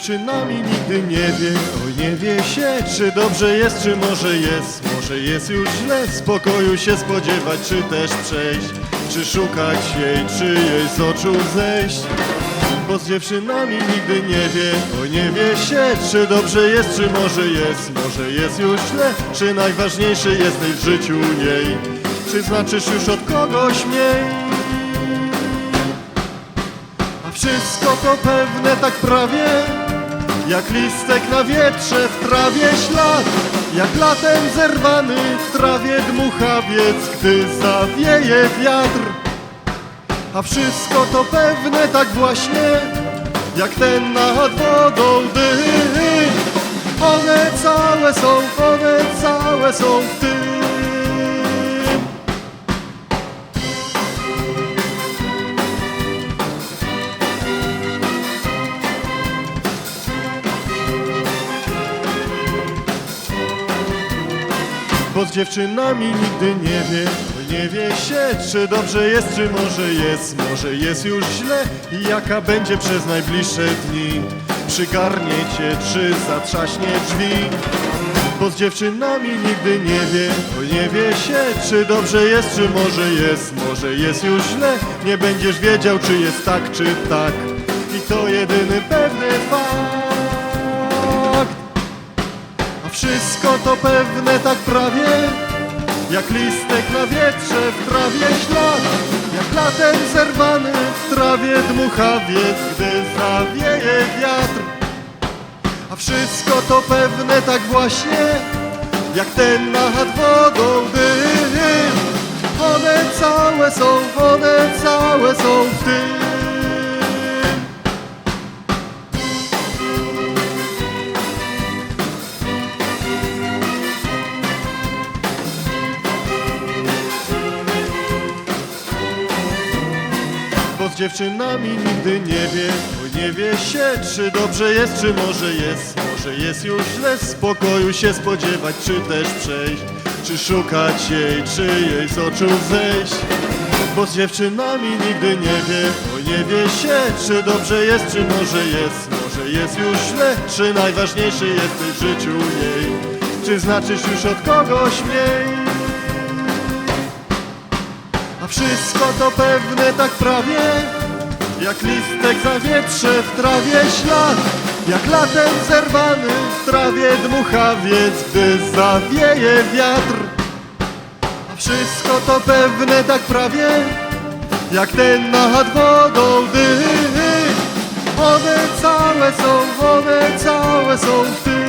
dziewczynami nigdy nie wie, oj nie wie się, czy dobrze jest, czy może jest, może jest już źle, spokoju się spodziewać, czy też przejść, czy szukać jej, czy jej z oczu zejść. Bo z dziewczynami nigdy nie wie, oj nie wie się, czy dobrze jest, czy może jest, może jest już źle, czy najważniejszy jesteś w życiu jej, czy znaczysz już od kogoś mniej. Wszystko to pewne tak prawie Jak listek na wietrze w trawie ślad Jak latem zerwany w trawie dmuchawiec Gdy zawieje wiatr. A wszystko to pewne tak właśnie Jak ten nad wodą dym One całe są, one całe są w tym Bo z dziewczynami nigdy nie wie, nie wie się, czy dobrze jest, czy może jest, może jest już źle i jaka będzie przez najbliższe dni. Przygarnie cię, czy zatrzaśnie drzwi. Bo z dziewczynami nigdy nie wie, nie wie się, czy dobrze jest, czy może jest, może jest już źle. Nie będziesz wiedział, czy jest tak, czy tak. I to jedyny pewny wszystko to pewne tak prawie Jak listek na wietrze w trawie ślad Jak latem zerwany w trawie dmuchawiec Gdy zawieje wiatr. A wszystko to pewne tak właśnie Jak ten nad wodą dym One całe są, one całe są w tym dziewczynami nigdy nie wie, oj nie wie się, czy dobrze jest, czy może jest, może jest już źle, spokoju się spodziewać, czy też przejść, czy szukać jej, czy jej z oczu zejść. Bo z dziewczynami nigdy nie wie, oj nie wie się, czy dobrze jest, czy może jest, może jest już źle, czy najważniejszy jesteś w życiu jej, czy znaczysz już od kogoś mniej. Wszystko to pewne tak prawie Jak listek za wietrze w trawie ślad Jak latem zerwany w trawie dmuchawiec Gdy zawieje wiatr. A wszystko to pewne tak prawie Jak ten nad wodą dym One całe są, one całe są w tym